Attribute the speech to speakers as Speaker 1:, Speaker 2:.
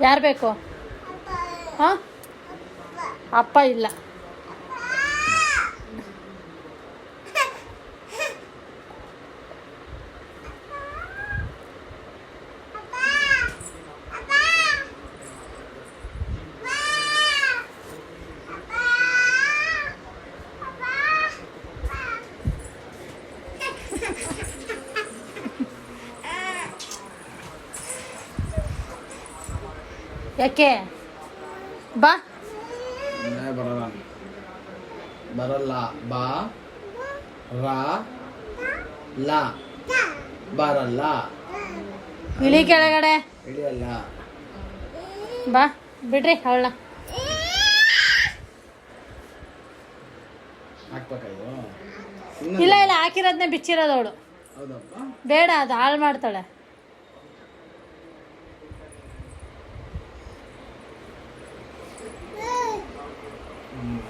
Speaker 1: ಯಾರು ಬೇಕು? ಹಾಂ? ಅಪ್ಪ ಇಲ್ಲ. ಯಾಕೆ? ಬಾ.
Speaker 2: ಬರಲ್ಲ. ಬರಲ್ಲ. ಬಾ ರಾ ಲಾ. ಬರಲ್ಲ.
Speaker 1: ಇಳಿ ಕೆಳಗಡೆ.
Speaker 2: ಇಳಿಯಲ್ಲ.
Speaker 1: ಬಾ. ಬಿಡ್ರಿ ಅವಳ ಇಲ್ಲ ಇಲ್ಲ ಹಾಕಿರೋದನ್ನೇ ಬಿಚ್ಚಿರೋದು ಅವಳು. ಬೇಡ ಅದು ಹಾಳು ಮಾಡ್ತಾಳೆ. うん。